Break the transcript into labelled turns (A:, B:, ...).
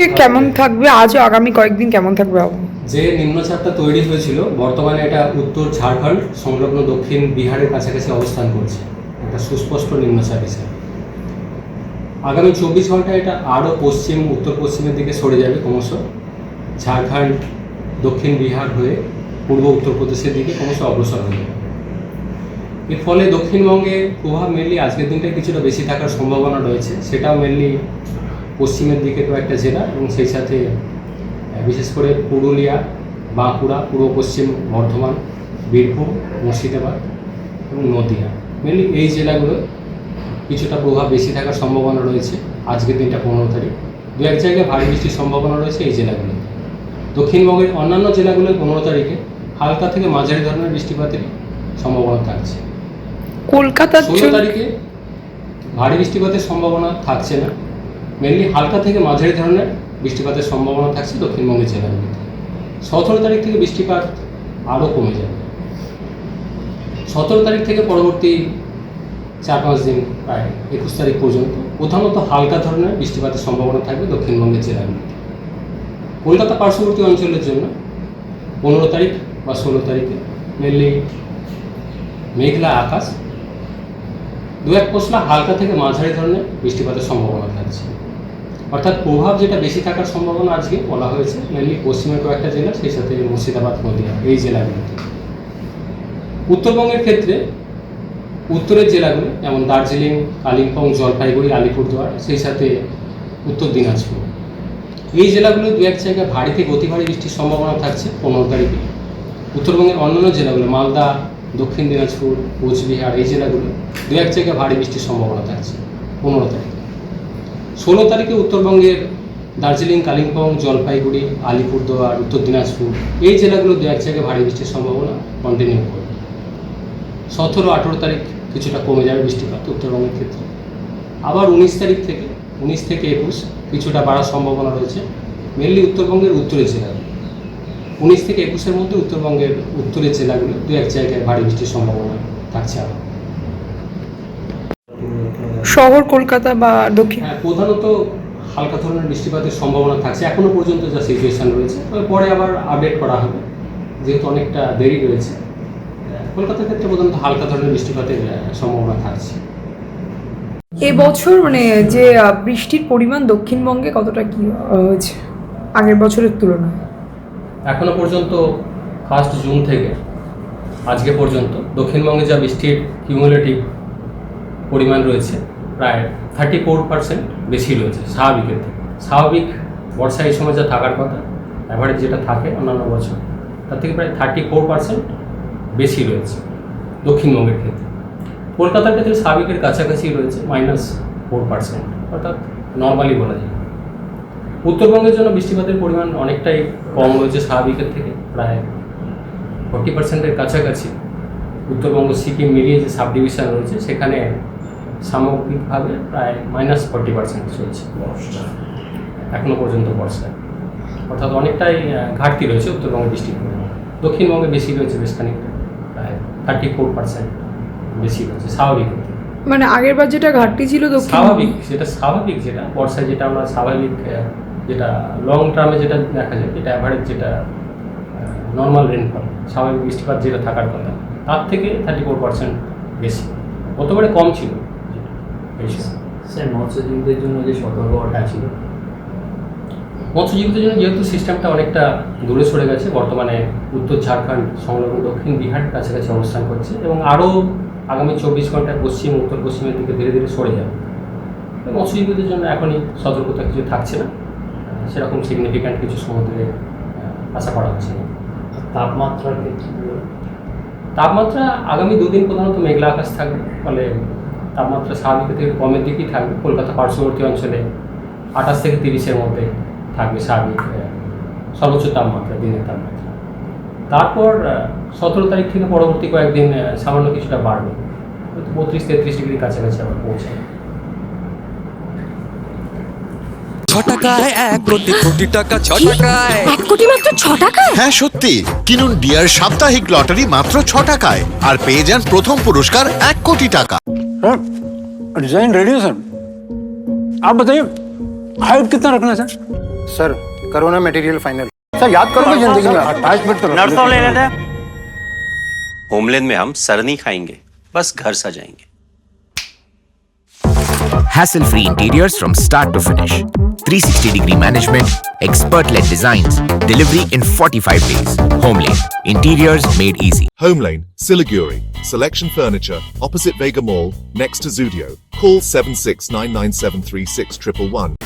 A: কেমন থাকবে? আজও আগামী কয়েকদিন কেমন থাকবে?
B: যে নিম্নচাপটা তৈরি হয়েছিল, বর্তমানে এটা উত্তর ঝাড়খণ্ড, সংলগ্ন দক্ষিণ বিহারের কাছাকাছি অবস্থান করছে। একটা সুস্পষ্ট নিম্নচাপ হিসেবে আগামী চব্বিশ ঘন্টায় এটা আরও পশ্চিম উত্তর পশ্চিমের দিকে সরে যাবে ক্রমশ। ঝাড়খণ্ড, দক্ষিণ বিহার হয়ে পূর্ব, উত্তরপ্রদেশের দিকে ক্রমশ অগ্রসর হয়ে যাবে। এর ফলে দক্ষিণবঙ্গে প্রভাব মেনলি আজকের দিনটায় কিছুটা বেশি থাকার সম্ভাবনা রয়েছে। সেটাও মেনলি পশ্চিমের দিকে কয়েকটা জেলা এবং সেই সাথে বিশেষ করে পুরুলিয়া বাঁকুড়া পূর্ব পশ্চিম বর্ধমান বীরভূম মুর্শিদাবাদ এবং নদীয়া। মেনলি এই জেলাগুলো কিছুটা প্রভাব বেশি থাকার সম্ভাবনা রয়েছে আজকের দিনটা পনেরো তারিখ। দু এক জায়গায় ভারী বৃষ্টির সম্ভাবনা রয়েছে এই জেলাগুলোতে। দক্ষিণবঙ্গের অন্যান্য জেলাগুলোয় পনেরো তারিখে হালকা থেকে মাঝারি ধরনের বৃষ্টিপাতের সম্ভাবনা থাকছে।
A: কলকাতার
B: ষোলো তারিখে ভারী বৃষ্টিপাতের সম্ভাবনা থাকছে না। মেনলি হালকা থেকে মাঝারি ধরনের বৃষ্টিপাতের সম্ভাবনা থাকছে দক্ষিণবঙ্গের জেলাগুলিতে সতেরো তারিখ থেকে বৃষ্টিপাত আরও কমে যাবে। সতেরো তারিখ থেকে পরবর্তী চার পাঁচ দিন প্রায় একুশ তারিখ পর্যন্ত প্রধানত হালকা ধরনের বৃষ্টিপাতের সম্ভাবনা থাকবে দক্ষিণবঙ্গের জেলাগুলিতে কলকাতা পার্শ্ববর্তী অঞ্চলের জন্য পনেরো তারিখ বা ষোলো তারিখে মেনলি মেঘলা আকাশ। দু এক পশলা হালকা থেকে মাঝারি ধরনের বৃষ্টিপাতের সম্ভাবনা থাকছে। অর্থাৎ প্রভাব যেটা বেশি থাকার সম্ভাবনা আজকে বলা হয়েছে মেনলি পশ্চিমের কয়েকটা জেলা সেই সাথে মুর্শিদাবাদ, নদীয়া, এই জেলাগুলিতে উত্তরবঙ্গের ক্ষেত্রে উত্তরের জেলাগুলো যেমন দার্জিলিং, কালিম্পং, জলপাইগুড়ি, আলিপুরদুয়ার, সেই সাথে উত্তর দিনাজপুর। এই জেলাগুলো দু এক জায়গায় ভারী থেকে অতি ভারী বৃষ্টির সম্ভাবনা থাকছে পনেরো তারিখে। উত্তরবঙ্গের অন্যান্য জেলাগুলো, মালদা, দক্ষিণ দিনাজপুর, কোচবিহার, এই জেলাগুলো দু এক জায়গায় ভারী বৃষ্টির সম্ভাবনা থাকছে পনেরো তারিখে। ষোলো তারিখে উত্তরবঙ্গের দার্জিলিং, কালিম্পং, জলপাইগুড়ি, আলিপুরদুয়ার, উত্তর দিনাজপুর, এই জেলাগুলো দু এক জায়গায় ভারী বৃষ্টির সম্ভাবনা কন্টিনিউ করবে সতেরো, আঠেরো তারিখ কিছুটা কমে যাবে বৃষ্টিপাত উত্তরবঙ্গের ক্ষেত্রে। আবার উনিশ তারিখ থেকে, উনিশ থেকে একুশ কিছুটা বাড়ার সম্ভাবনা রয়েছে মেনলি উত্তরবঙ্গের উত্তরের জেলাগুলো। উনিশ থেকে একুশের মধ্যে উত্তরবঙ্গের উত্তরের জেলাগুলো দু এক জায়গায় ভারী বৃষ্টির সম্ভাবনা থাকছে আবার
A: শহর কলকাতা বা দক্ষিণ?
B: হ্যাঁ প্রধানত হালকা ধরনের বৃষ্টিপাতের সম্ভাবনা থাকছে। এখনও পর্যন্ত যা সিচুয়েশন রয়েছে তবে পরে আবার আপডেট করা হবে যেহেতু অনেকটা দেরি রয়েছে। কলকাতার ক্ষেত্রে প্রধানত হালকা ধরনের বৃষ্টিপাতের সম্ভাবনা থাকছে।
A: এবছর মানে যে বৃষ্টির পরিমাণ দক্ষিণবঙ্গে কতটা কি হয়েছে? আগের বছরের তুলনায়।
B: এখনও পর্যন্ত ফার্স্ট জুন থেকে আজকে পর্যন্ত দক্ষিণবঙ্গে যা বৃষ্টির কিউমুলেটিভ পরিমাণ রয়েছে প্রায় থার্টি ফোর পার্সেন্ট বেশি রয়েছে, স্বাভাবিকের থেকে। স্বাভাবিক বর্ষা এই সময় যা থাকার কথা অ্যাভারেজ যেটা থাকে অন্যান্য বছর, তার থেকে প্রায় থার্টি ফোর পার্সেন্ট বেশি রয়েছে দক্ষিণবঙ্গের ক্ষেত্রে। কলকাতার ক্ষেত্রে স্বাভাবিকের কাছাকাছি রয়েছে মাইনাস ফোর পার্সেন্ট অর্থাৎ নর্মালি বলা যায়। উত্তরবঙ্গের জন্য বৃষ্টিপাতের পরিমাণ অনেকটাই কম রয়েছে স্বাভাবিকের থেকে, প্রায় ফর্টি পার্সেন্টের কাছাকাছি। উত্তরবঙ্গ, সিকিম মিলিয়ে যে সাব ডিভিশন রয়েছে, সেখানে সামগ্রিকভাবে প্রায় মাইনাস ফর্টি পার্সেন্ট চলছে। এখনও পর্যন্ত বর্ষায়। অর্থাৎ অনেকটাই ঘাটতি রয়েছে উত্তরবঙ্গে বৃষ্টির পরিমাণ দক্ষিণবঙ্গে বেশি রয়েছে বেশ খানিকটা প্রায় থার্টি ফোর পার্সেন্ট বেশি রয়েছে স্বাভাবিক
A: মানে আগের বার যেটা ঘাটতি ছিল দক্ষিণ
B: স্বাভাবিক সেটা স্বাভাবিক যেটা বর্ষায় যেটা আমরা স্বাভাবিক যেটা লং টার্মে যেটা দেখা যায় যেটা অ্যাভারেজ যেটা নর্মাল রেনফল স্বাভাবিক বৃষ্টিপাত যেটা থাকার কথা তার থেকে থার্টি ফোর পার্সেন্ট বেশি। গতবারে কম ছিল।
C: স্যার মৎস্যজীবীদের জন্য যে সতর্কতা ছিল।
B: মৎস্যজীবীদের জন্য যেহেতু সিস্টেমটা অনেকটা দূরে সরে গেছে বর্তমানে উত্তর ঝাড়খণ্ড সংলগ্ন দক্ষিণ বিহার কাছাকাছি অবস্থান করছে এবং আরও আগামী চব্বিশ ঘন্টায় পশ্চিম উত্তর পশ্চিমের দিকে ধীরে ধীরে সরে যাবে। মৎস্যজীবীদের জন্য এখনই সতর্কতা কিছু থাকছে না। সেরকম সিগনিফিক্যান্ট কিছু সমুদ্রে আশা করা হচ্ছে না।
C: তাপমাত্রার ক্ষেত্রে
B: তাপমাত্রা আগামী দুদিন প্রধানত মেঘলা আকাশ থাকবে ফলে তাপমাত্রা স্বাভাবিকের থেকে কমের দিকেই থাকবে। কলকাতা পার্শ্ববর্তী অঞ্চলে আঠাশ থেকে তিরিশের মধ্যে থাকবে স্বাভাবিক সর্বোচ্চ তাপমাত্রা দিনের তাপমাত্রা। তারপর সতেরো তারিখ থেকে পরবর্তী কয়েকদিন সামান্য কিছুটা বাড়বে। বত্রিশ তেত্রিশ ডিগ্রির কাছাকাছি আবার পৌঁছাবে।
D: ছ টাকায় এক কোটি কোটি টাকা ছ টাকায়।
E: এক কোটি মাত্র ছ টাকায়?
F: হ্যাঁ সত্যি। কিনুন ডিয়ার সাপ্তাহিক লটারি মাত্র ছ টাকায় আর পেয়ে যান প্রথম পুরস্কার এক কোটি টাকা।
G: सर डिज़ाइन रेडी है सर आप बताइए हाइट कितना रखना है सर
E: सर करो ना मटेरियल फाइनल सर याद करो ना ज़िंदगी में। अटैचमेंट तो
G: नर्सों ले लेते हैं। होमलैंड में हम सर नहीं खाएँगे बस घर सजाएँगे।
H: Hassle free interiors from start to finish. 360 degree management, expert led designs, delivery in 45 days. Homelane, interiors made easy.
I: Home Lane, Siliguri. Selection Furniture, opposite Vega Mall, next to Zudio. Call 7699736111.